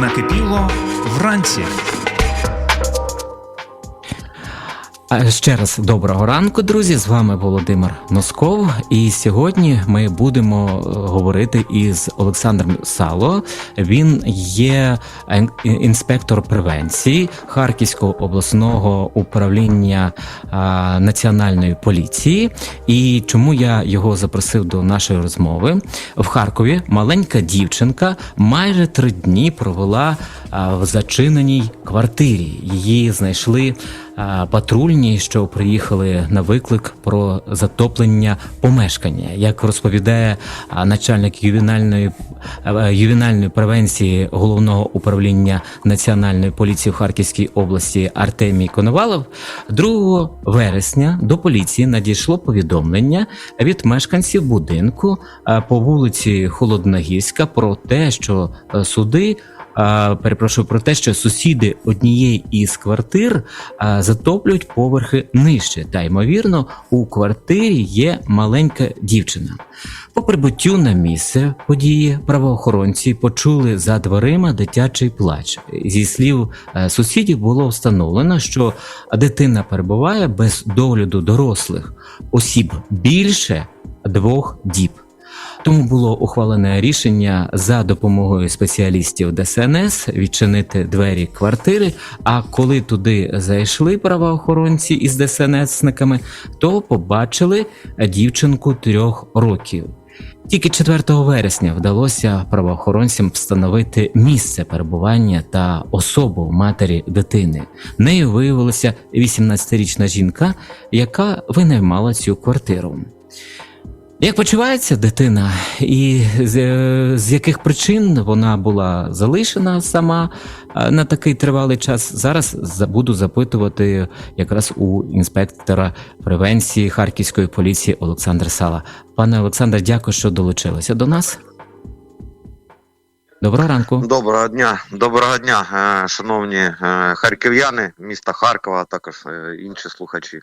Накипіло вранці. Ще раз доброго ранку, друзі. З вами Володимир Носков. І сьогодні ми будемо е, говорити із Олександром Сало. Він є ен- інспектор превенції Харківського обласного управління національної поліції. І чому я його запросив до нашої розмови в Харкові? Маленька дівчинка майже три дні провела в зачиненій квартирі. Її знайшли патрульні, що приїхали на виклик про затоплення помешкання. Як розповідає начальник ювенальної е, ювенальної превенції головного управління національної поліції в Харківській області Артемій Коновалов, 2 вересня до поліції надійшло повідомлення від мешканців будинку по вулиці Холодногірська про те, що е, суди. Перепрошую про те, що сусіди однієї із квартир затоплюють поверхи нижче, та ймовірно, у квартирі є маленька дівчина. По прибуттю на місце події правоохоронці почули за дверима дитячий плач. Зі слів е, сусідів було встановлено, що дитина перебуває без догляду дорослих осіб більше двох діб. Тому було ухвалене рішення за допомогою спеціалістів ДСНС відчинити двері квартири. А коли туди зайшли правоохоронці із ДСНСниками, то побачили дівчинку трьох років. Тільки 4 вересня вдалося правоохоронцям встановити місце перебування та особу матері дитини. Нею виявилася 18-річна жінка, яка винаймала цю квартиру. Як почувається дитина, і з, е, з яких причин вона була залишена сама е, на такий тривалий час? Зараз за- буду запитувати якраз у інспектора превенції Харківської поліції Олександра Сала. Пане Олександре, дякую, що долучилися до нас. Доброго ранку. Доброго дня, доброго дня, е, шановні е, харків'яни, міста Харкова, а також е, інші слухачі.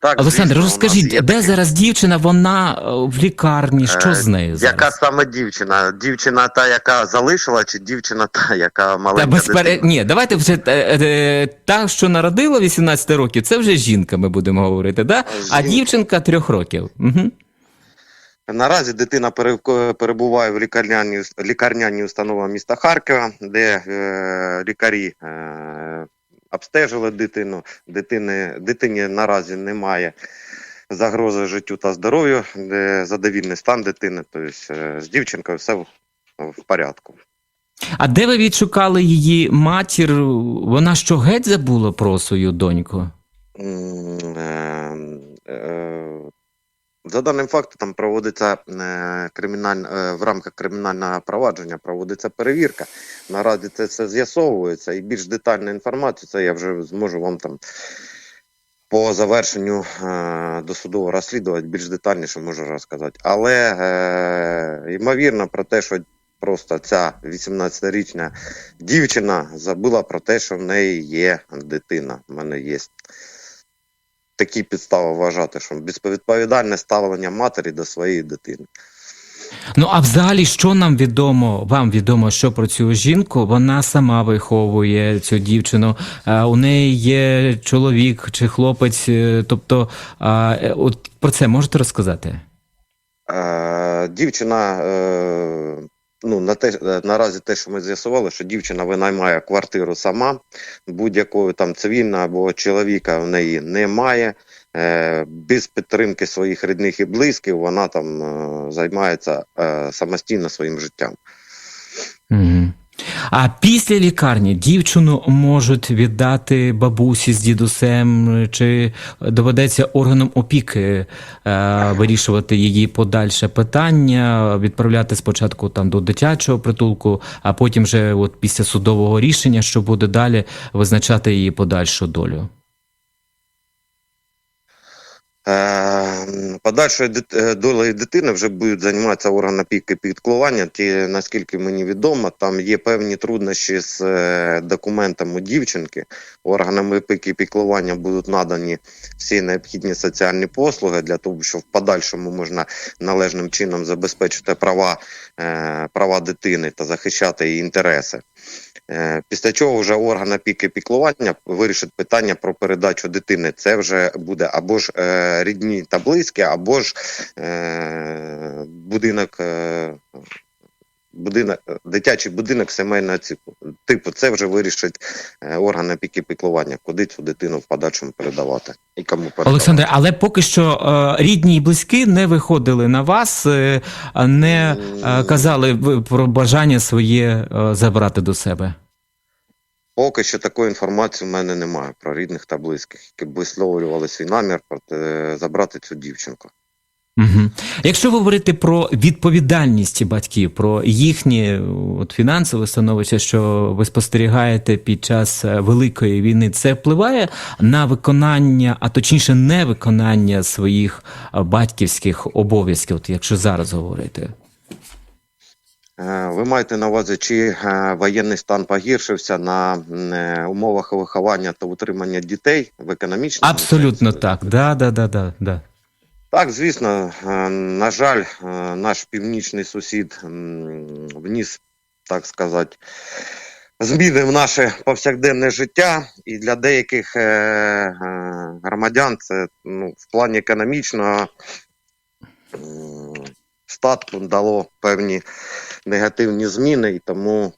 Так, Олександр, звісно, розкажіть, де такі- зараз дівчина? Вона в лікарні? Що Е, з нею зараз? Яка саме дівчина? Дівчина та, яка залишила, чи дівчина та, яка Та маленька без пере... дитина? Ні, давайте вже та, що народила 18 років, це вже жінка, ми будемо говорити, да? а дівчинка трьох років. Угу. Наразі дитина перебуває в лікарняній, лікарняній установі міста Харкова, де е, лікарі е, обстежили дитину. Дитини, дитині наразі немає загрози життю та здоров'ю, де задовільний стан дитини. Тобто е, з дівчинкою все в, в порядку. А де ви відшукали її матір? Вона що геть забула про свою доньку? Е, е, За даним фактом, проводиться е, криміналь... е, в рамках кримінального провадження проводиться перевірка. Наразі це все з'ясовується, і більш детальну інформацію це я вже зможу вам там по завершенню е, досудового розслідування більш детальніше можу розказати. Але е, ймовірно про те, що просто ця 18-річна дівчина забула про те, що в неї є дитина. У мене є такі підстави вважати, що безвідповідальне ставлення матері до своєї дитини. Ну а взагалі, що нам відомо? Вам відомо, що про цю жінку? Вона сама виховує цю дівчину. А, у неї є чоловік чи хлопець. е, Тобто, е, от про це можете розказати? Е, дівчина, е, ну на те е, наразі те, що ми з'ясували, що дівчина винаймає квартиру сама, будь-якої там цивільна або чоловіка в неї немає. Е, без підтримки своїх рідних і близьких вона там е, займається самостійно своїм життям. Угу. А після лікарні дівчину можуть віддати бабусі з дідусем, чи доведеться органам опіки е, вирішувати її подальше питання, відправляти спочатку там до дитячого притулку, а потім вже от після судового рішення, що буде далі, визначати її подальшу долю. Е, Подальшою е, долею дитини вже будуть займатися органи опіки піклування. Ті, наскільки мені відомо, там є певні труднощі з е, документами дівчинки. Органами опіки піклування будуть надані всі необхідні соціальні послуги для того, щоб в подальшому можна належним чином забезпечити права, права дитини та захищати її інтереси. Після чого вже орган опіки піклування вирішить питання про передачу дитини. Це вже буде або ж рідні та близькі, або ж е, будинок, е, будинок, дитячий будинок сімейного типу. Типу, це вже вирішить е, орган опіки піклування, куди цю дитину в подальшому передавати і кому передавати. Олександре, але поки що е, рідні і близькі не виходили на вас, не казали про бажання своє забрати до себе. Поки що такої інформації в мене немає про рідних та близьких, які б висловлювали свій намір проти забрати цю дівчинку. Угу. Якщо говорити про відповідальність батьків, про їхнє от, фінансове становище, що ви спостерігаєте під час е, великої війни, це впливає на виконання, а точніше, невиконання своїх е, батьківських обов'язків, от якщо зараз говорити. Е, Ви маєте на увазі, чи е, воєнний стан погіршився на е, умовах виховання та утримання дітей в економічному Абсолютно сенсі? так. Да, да, да, да, да. Так, звісно, на жаль, наш північний сусід вніс, так сказати, зміни в наше повсякденне життя, і для деяких громадян це ну, в плані економічного статку дало певні негативні зміни, і тому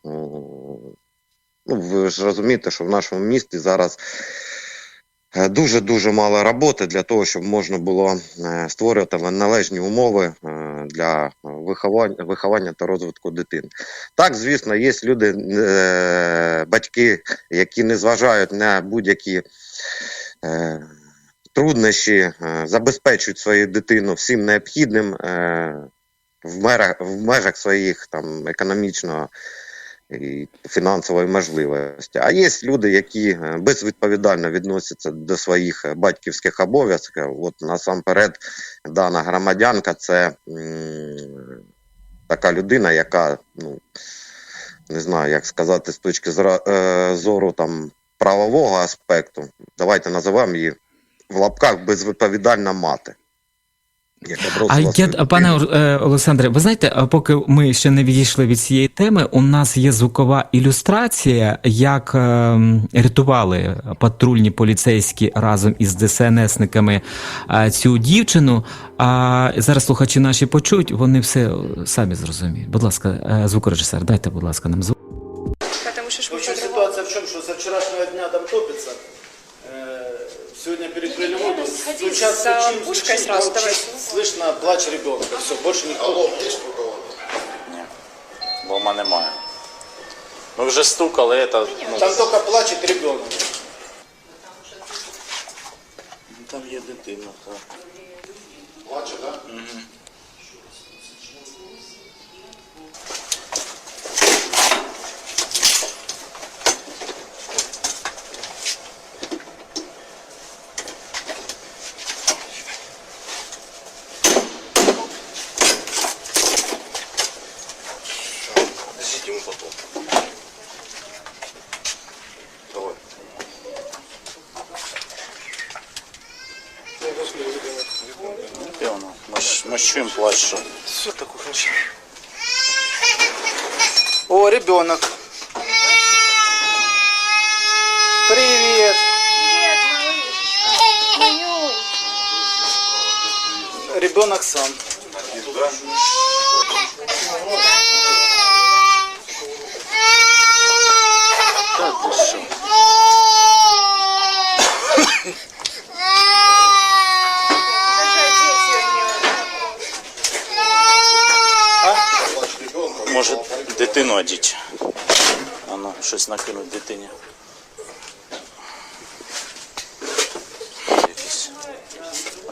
ну, ви ж розумієте, що в нашому місті зараз е, дуже-дуже мало роботи для того, щоб можна було е, створювати належні умови е, для виховання, виховання та розвитку дитини. Так, звісно, є люди, батьки, які не зважають на будь-які труднощі, забезпечують свою дитину всім необхідним в, мерах, в межах своїх там економічного і фінансової можливості. А є люди, які е, безвідповідально відносяться до своїх батьківських обов'язків. От насамперед, дана громадянка це така людина, яка, ну не знаю, як сказати, з точки е, зору там правового аспекту, давайте називаємо її в лапках безвідповідальна мати. А я, пане е, Олександре, ви знаєте, поки ми ще не відійшли від цієї теми, у нас є звукова ілюстрація, як е, рятували патрульні поліцейські разом із ДСНСниками е, цю дівчину. А зараз слухачі наші почують, вони все самі зрозуміють. Будь ласка, звукорежисер, дайте, будь ласка, нам звук. Сходи Стучат, с, пушкой стучим, сразу, давай. Слышно плач ребенка. Все, больше никто. Алло, есть у кого? Дома немає. Ми вже стукали, это, ну, Там только плачет ребенок. Там є дитина. Так. Плаче, да? Дадите ему потом. Давай. де воно? Ми ж, ми ж чуємо плач, що. Все такое хорошо. О, ребенок. Привет. Ребенок сам. Та ти що? Плач ребенка. Може дитину одіть. А ну, щось накинуть дитині.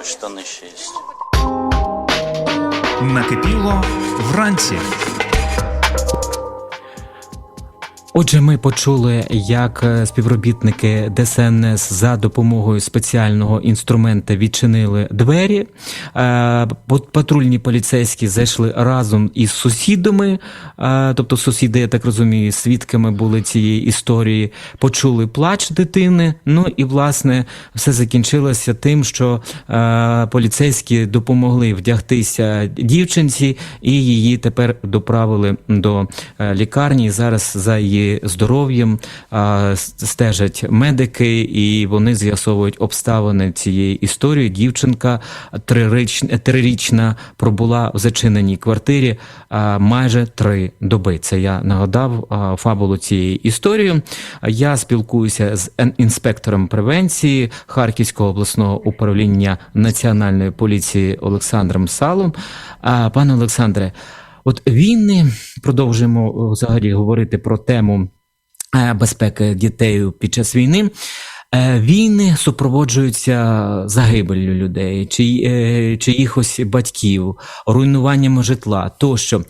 А штани ще є. Накипіло вранці. Отже, ми почули, як е, співробітники ДСНС за допомогою спеціального інструмента відчинили двері. Е, Патрульні поліцейські зайшли разом із сусідами, е, тобто сусіди, я так розумію, свідками були цієї історії, почули плач дитини. Ну і власне все закінчилося тим, що поліцейські допомогли вдягтися дівчинці, і її тепер доправили до лікарні. Зараз за її здоров'ям стежать медики, і вони з'ясовують обставини цієї історії. Дівчинка триріч- трирічна пробула в зачиненій квартирі майже три доби. Це я нагадав фабулу цієї історії. Я спілкуюся з інспектором превенції Харківського обласного управління національної поліції Олександром Салом. Пане Олександре, от війни продовжуємо взагалі говорити про тему е, безпеки дітей під час війни. Е, Війни супроводжуються загибелью людей, чи, е, чиїхось батьків, руйнуванням житла тощо.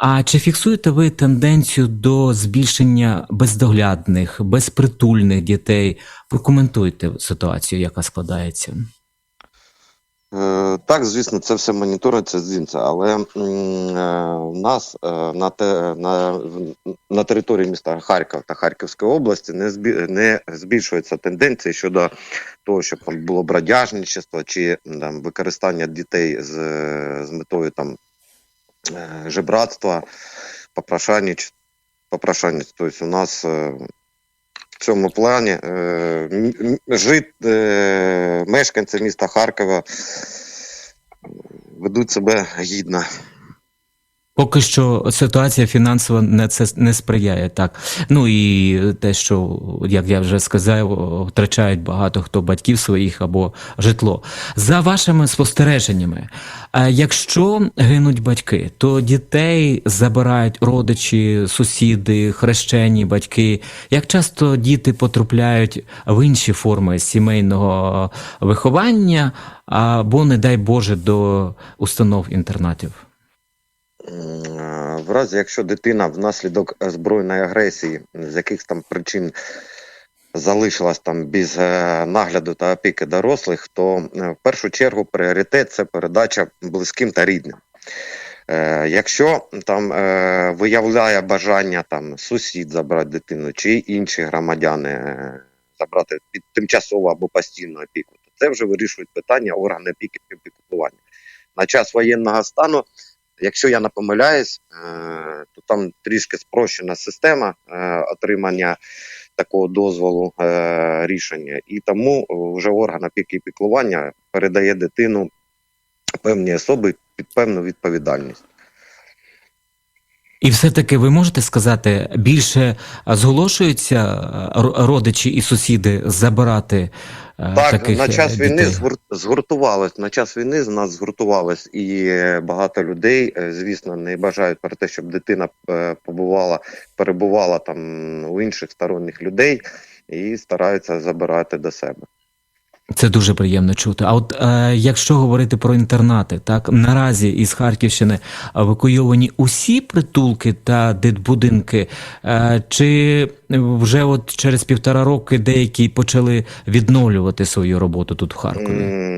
А чи фіксуєте ви тенденцію до збільшення бездоглядних, безпритульних дітей? Прокоментуйте ситуацію, яка складається. Е, Так, звісно, це все моніториться з Дінця, але е, нас е, на, те, на, на території міста Харків та Харківської області не, збі, не збільшується тенденція щодо того, щоб там було бродяжничество чи там, використання дітей з, з метою там жебратства, попрошайність. Тобто у нас в цьому плані е, жит, е, мешканці міста Харкова ведуть себе гідно. Поки що ситуація фінансова не це не сприяє так. Ну і те, що як я вже сказав, втрачають багато хто батьків своїх або житло. За вашими спостереженнями, е, якщо гинуть батьки, то дітей забирають родичі, сусіди, хрещені батьки. Як часто діти потрапляють в інші форми сімейного виховання, або, не дай Боже, до установ інтернатів? В разі, якщо дитина внаслідок збройної агресії, з якихось там причин залишилась там без е, нагляду та опіки дорослих, то е, в першу чергу пріоритет це передача близьким та рідним. Е, Якщо там виявляє бажання там сусід забрати дитину чи інші громадяни забрати під тимчасову або постійну опіку, то це вже вирішують питання органи опіки і піклування. На час воєнного стану Якщо я не помиляюсь, е, то там трішки спрощена система е, отримання такого дозволу е, рішення, і тому вже орган опіки і піклування передає дитину певній особи під певну відповідальність. І все-таки ви можете сказати, більше зголошуються родичі і сусіди забирати Так, таких на час е, війни дітей? згур- згуртувалось. На час війни з нас згуртувалось і е, багато людей, е, звісно, не бажають про те, щоб дитина е, побувала, перебувала там у інших сторонніх людей і стараються забирати до себе. Це дуже приємно чути. А от е, якщо говорити про інтернати, так наразі із Харківщини евакуйовані усі притулки та дитбудинки, е, чи вже от через півтора роки деякі почали відновлювати свою роботу тут в Харкові?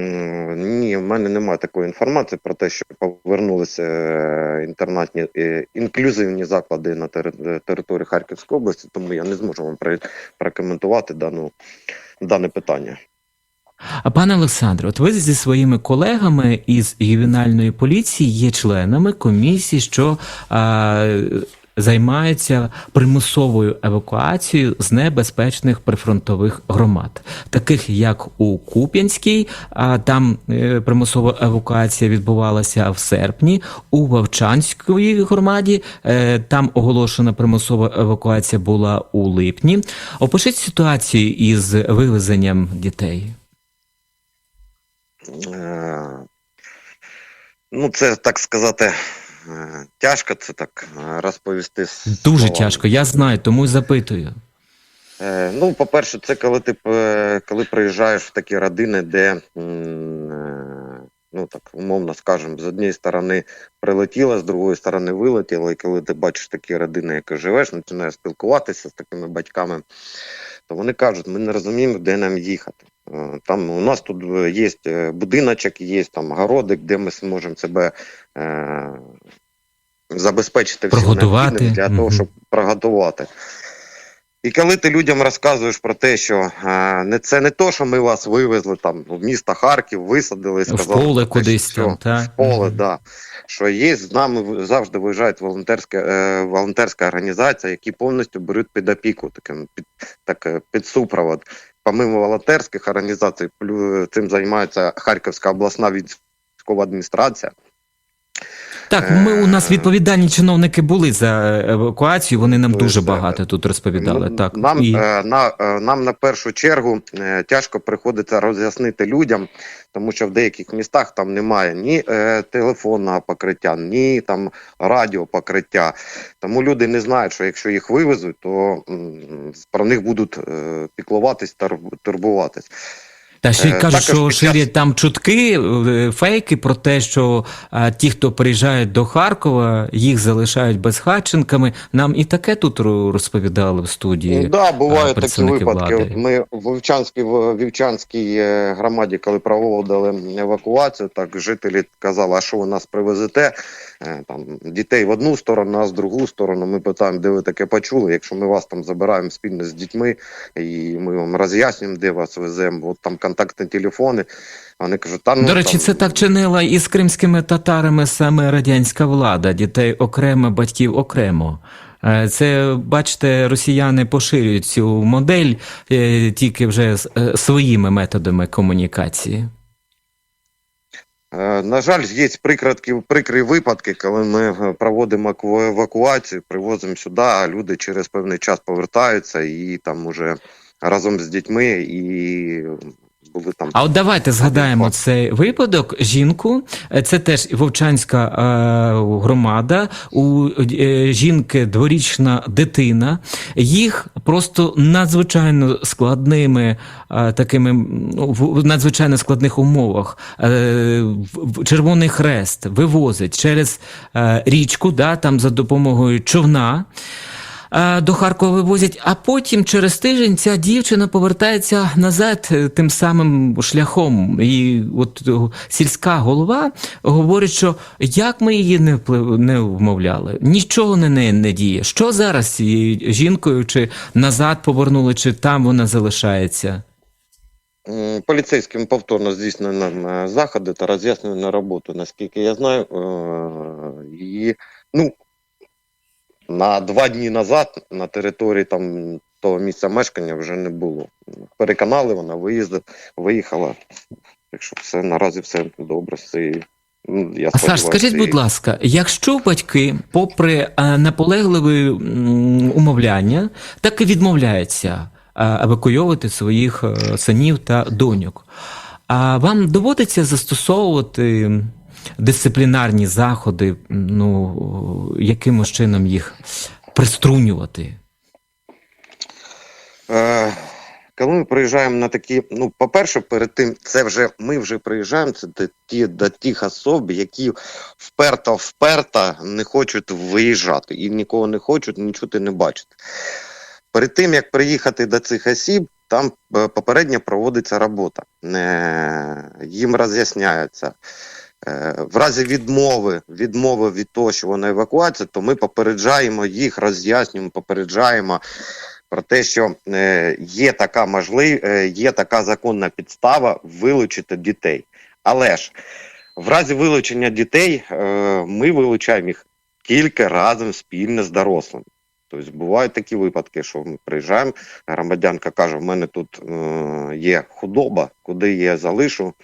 Ні, в мене немає такої інформації про те, що повернулися е, інтернатні е, інклюзивні заклади на тери- території Харківської області, тому я не зможу вам прокоментувати дану, дане питання. Пане Олександре, от ви зі своїми колегами із ювенальної поліції є членами комісії, що а, займається примусовою евакуацією з небезпечних прифронтових громад, таких як у Куп'янській, а там е, примусова евакуація відбувалася в серпні, у Вовчанській громаді е, там оголошена примусова евакуація була у липні. Опишіть ситуацію із вивезенням дітей. Е, Ну, це так сказати, е, тяжко це так е, розповісти. Дуже словами. тяжко, я знаю, тому й запитую. Е, Ну, по-перше, це коли ти коли приїжджаєш в такі родини, де ну так умовно скажемо, з однієї сторони прилетіла, з другої сторони вилетіла, і коли ти бачиш такі родини, які живеш, починаєш спілкуватися з такими батьками, то вони кажуть, ми не розуміємо, де нам їхати. Е, Там у нас тут е, є е, будиночок, є там городик, де ми зможемо себе е, забезпечити всім для того, щоб прогодувати. І коли ти людям розказуєш про те, що е, не це не то, що ми вас вивезли там в місто Харків, висадили, В сказали, поле про те, кудись що там, так? в поле, да. Що є з нами в- завжди виїжджають волонтерська, е, волонтерська організація, які повністю беруть під опіку, таким під так е, під супровод. Помимо волонтерських організацій, цим займається Харківська обласна військова адміністрація. Так, ми у нас Е, відповідальні чиновники були за евакуацію. Вони нам дуже багато тут розповідали. Ну, Так Нам, і е, на, е, нам на першу чергу е, тяжко приходиться роз'яснити людям, тому що в деяких містах там немає ні е, телефонного покриття, ні там радіопокриття. Тому люди не знають, що якщо їх вивезуть, то про них будуть е, піклуватись та турбуватись. Та ще й е, кажуть, що під ширять там чутки, е, фейки про те, що е, ті, хто приїжджають до Харкова, їх залишають безхатченками. Нам і таке тут розповідали в студії. Ну, да, бувають такі випадки. влади. Ми в Вовчанській, в Вівчанській е, громаді, коли проводили евакуацію, так жителі казали, а що ви нас привезете? Е, Там дітей в одну сторону, нас в другу сторону. Ми питаємо, де ви таке почули. Якщо ми вас там забираємо спільно з дітьми, і ми вам роз'яснюємо, де вас веземо, от там контактні телефони. Вони кажуть, та ну До речі, там, це так чинила і з кримськими татарами саме радянська влада, дітей окремо, батьків окремо. Е, Це, бачите, росіяни поширюють цю модель е, тільки вже з- своїми методами комунікації. Е, На жаль, є прикрадки, прикрі випадки, коли ми е, проводимо евакуацію, привозимо сюди, а люди через певний час повертаються і там уже разом з дітьми і були там. А от давайте згадаємо цей випадок. Жінку, Е, це теж Вовчанська е, громада. У е, жінки дворічна дитина. Їх просто надзвичайно складними е, такими ну, в надзвичайно складних умовах. е, Червоний хрест вивозить через е, річку, да, там за допомогою човна. Е, До Харкова вивозять, а потім через тиждень ця дівчина повертається назад е, тим самим шляхом. І от е, сільська голова говорить, що як ми її не вплив, не вмовляли, нічого на неї не діє. Що зараз з цією жінкою, чи назад повернули, чи там вона залишається? Поліцейським повторно здійснено заходи та роз'яснювальну роботу, наскільки я знаю. І ну, на два дні назад на території там того місця мешкання вже не було. Переконали, вона виїздила, виїхала. Так що все наразі все добре. Все, ну, я Саш, скажіть, будь ласка, якщо батьки, попри е, наполегливі умовляння, так і відмовляються е, евакуйовувати своїх е, синів та доньок, а вам доводиться застосовувати дисциплінарні заходи, ну якимось чином їх приструнювати? Е, коли ми приїжджаємо на такі, ну, по-перше, перед тим, це вже ми вже приїжджаємо це до, ті, до тих особ, які вперто вперто не хочуть виїжджати і нікого не хочуть, нічого не бачать. Перед тим як приїхати до цих осіб, там е, попередньо проводиться робота. Е, їм роз'ясняється. Е, В разі відмови, відмови від того, що вона евакуація, то ми попереджаємо їх, роз'яснюємо, попереджаємо про те, що е, є така можлив, е, є така законна підстава вилучити дітей. Але ж в разі вилучення дітей ми вилучаємо їх тільки разом спільно з дорослим. Тобто бувають такі випадки, що ми приїжджаємо, громадянка каже: в мене тут є худоба, куди я залишу,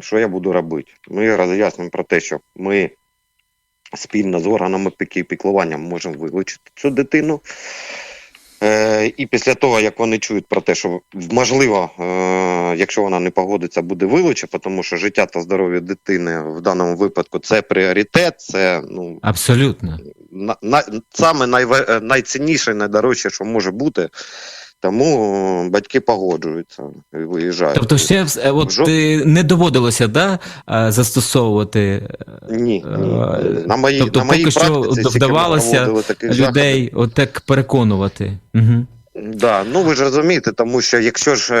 що я буду робити. Ми роз'яснюємо про те, що ми спільно з органами опіки піклування можемо вилучити цю дитину. Е, і після того, як вони чують про те, що можливо, е, якщо вона не погодиться, буде вилучена, тому що життя та здоров'я дитини в даному випадку це пріоритет, це ну Абсолютно. на, на, саме найве, е, найцінніше, найдорожче, що може бути, Тому е, батьки погоджуються і виїжджають. Тобто ще е, от Жо- е, не доводилося да, е, застосовувати Ні, ні. На моїй, тобто на моїй поки що практиці вдавалося людей отак переконувати. Угу. Да, ну ви ж розумієте, тому що якщо ж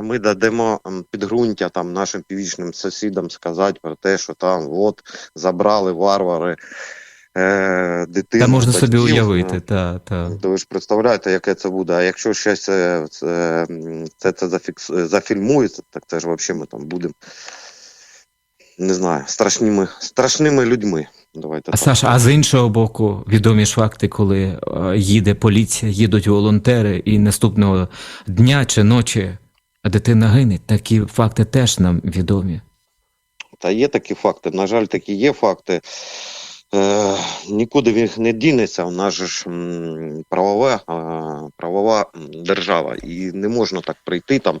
ми дадемо підґрунтя там нашим північним сусідам сказати про те, що там от забрали варвари е, дитину. Та можна собі уявити, ну, та, та. То ви ж представляєте, яке це буде. А якщо ще це, це, це, це зафікс, зафільмується, так це ж взагалі ми там будемо. Не знаю, страшними, страшними людьми. Давайте А так. Саша, а з іншого боку, відомі ж факти, коли е, їде поліція, їдуть волонтери, і наступного дня чи ночі дитина гине. Такі факти теж нам відомі. Та є такі факти. На жаль, такі є факти. Е, нікуди він не дінеться. У нас же ж правове, правова держава. І не можна так прийти там.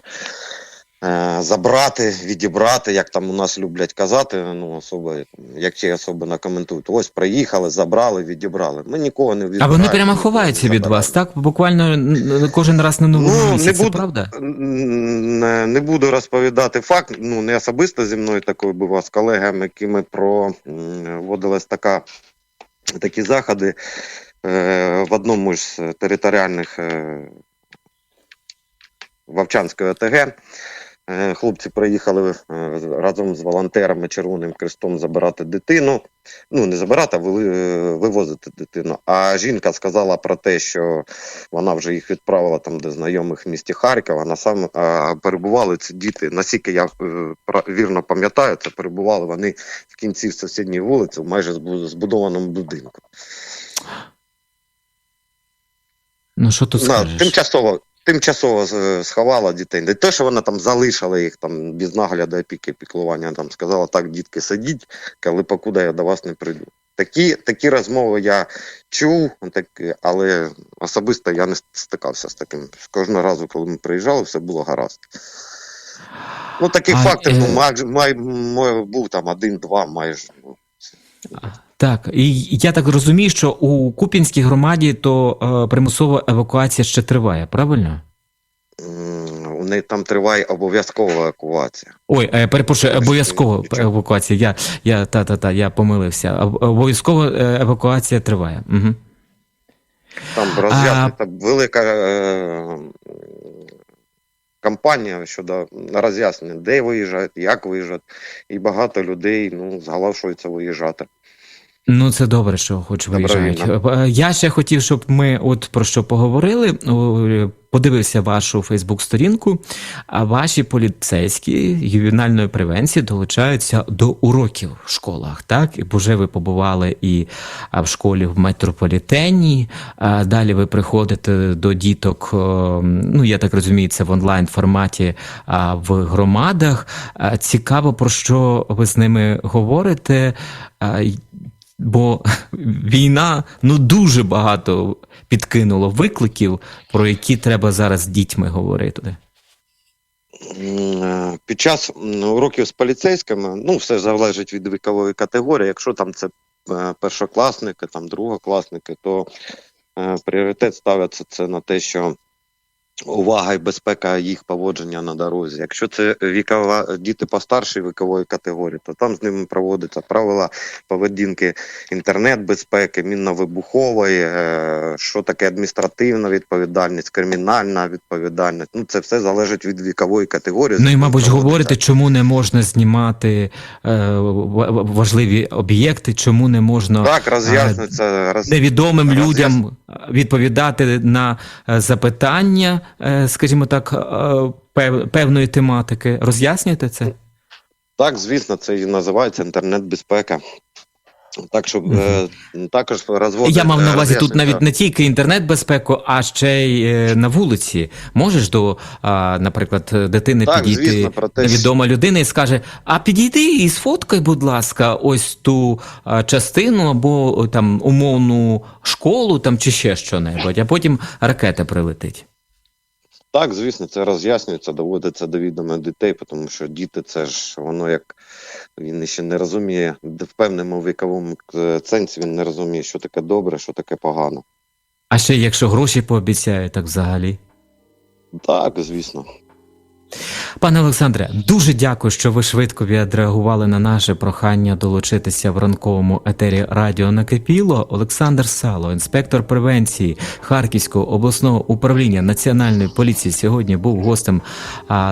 Е, Забрати, відібрати, як там у нас люблять казати, ну особи, як ті особи коментують. Ось приїхали, забрали, відібрали. Ми нікого не А вони прямо ховаються від вас, так? Буквально кожен раз на новому Ну, не місяці, це буду- правда? Не, не буду розповідати факт. Ну не особисто зі мною такою була з колегами, якими проводилась така такі заходи е, в одному з територіальних е, Вовчанської ОТГ. Е, Хлопці приїхали е, разом з волонтерами Червоним Крестом забирати дитину. Ну, не забирати, а е, вивозити дитину. А жінка сказала про те, що вона вже їх відправила там до знайомих в місті Харків, а на сам перебували ці діти. Наскільки я вірно пам'ятаю, це перебували вони в кінці сусідньої вулиці, в майже збудованому будинку. Ну що тут скажеш? тимчасово. Тимчасово сховала дітей. Не те, що вона там залишила їх там без нагляду опіки піклування. Там сказала, так, дітки, сидіть, коли покуди я до вас не прийду. Такі, такі розмови я чув, такі, але особисто я не стикався з таким. Кожного разу, коли ми приїжджали, все було гаразд. Ну, таких А, фактів, е, ну, май, май, май, був там один-два майже. Так, і я так розумію, що у Куп'янській громаді то е, примусова евакуація ще триває, правильно? м, у неї там триває обов'язкова евакуація. Ой, е, перепрошую, обов'язкова нічого. евакуація. Я, я та, та, та, я помилився. Об- Обов'язкова е, евакуація триває. Угу. Там роз'яснена велика е, кампанія щодо роз'яснення, де виїжджають, як виїжджають, і багато людей ну, зголошуються виїжджати. Ну, це добре, що хоч виїжджають. Е, Я ще хотів, щоб ми от про що поговорили. Подивився вашу Фейсбук-сторінку, а ваші поліцейські ювенальної превенції долучаються до уроків в школах. Так, і вже ви побували і в школі в метрополітені. а Далі ви приходите до діток. Ну я так розумію, це в онлайн форматі в громадах. Цікаво, про що ви з ними говорите. Бо війна ну дуже багато підкинуло викликів, про які треба зараз з дітьми говорити. Під час уроків з поліцейськими, ну, все залежить від вікової категорії. Якщо там це е, першокласники, там другокласники, то е, пріоритет ставиться це на те, що увага і безпека їх поводження на дорозі. Якщо це вікова діти постаршої вікової категорії, то там з ними проводяться правила поведінки інтернет-безпеки, мінно-вибухової, е, що таке адміністративна відповідальність, кримінальна відповідальність. Ну це все залежить від вікової категорії. Ну і, мабуть, говорите, чому не можна знімати е, важливі об'єкти, чому не можна так роз'яснюється роз... невідомим Роз'яс- людям відповідати на е, запитання, е, скажімо так, е, певної тематики. Роз'яснюєте це? Так, звісно, це і називається інтернет-безпека. Так, щоб е, також розводити... Я мав на увазі тут навіть не тільки інтернет-безпеку, а ще й е, на вулиці. Можеш до, а, наприклад, дитини Так, підійти звісно, невідома людина і скаже: А підійди і сфоткай, будь ласка, ось ту а, частину або там умовну школу там чи ще що-небудь, а потім ракета прилетить. Так, звісно, це роз'яснюється, доводиться до відома дітей, тому що діти це ж воно як він ще не розуміє, в певному віковому е, сенсі він не розуміє, що таке добре, що таке погано. А ще якщо гроші пообіцяють, так взагалі. Так, звісно. Пане Олександре, дуже дякую, що ви швидко відреагували на наше прохання долучитися в ранковому етері Радіо Накипіло. Олександр Сало, інспектор превенції Харківського обласного управління Національної поліції, сьогодні був гостем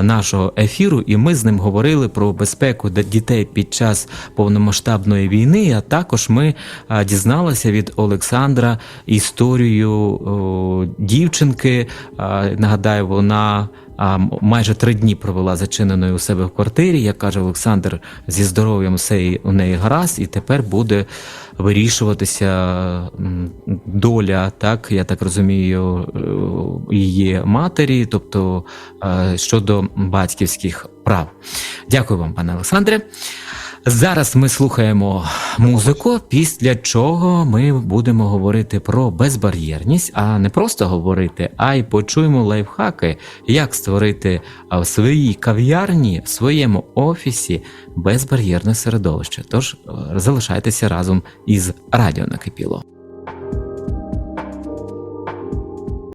нашого ефіру, і ми з ним говорили про безпеку дітей під час повномасштабної війни. А також ми дізналися від Олександра історію дівчинки. Нагадаю, вона а, майже три дні провела зачиненою у себе в квартирі. Як каже Олександр, зі здоров'ям все у неї гаразд, і тепер буде вирішуватися доля, так я так розумію, е, її матері, тобто е, щодо батьківських прав. Дякую вам, пане Олександре. Зараз ми слухаємо музику, після чого ми будемо говорити про безбар'єрність, а не просто говорити, а й почуємо лайфхаки, як створити в своїй кав'ярні, в своєму офісі безбар'єрне середовище. Тож е, залишайтеся разом із радіо накипіло.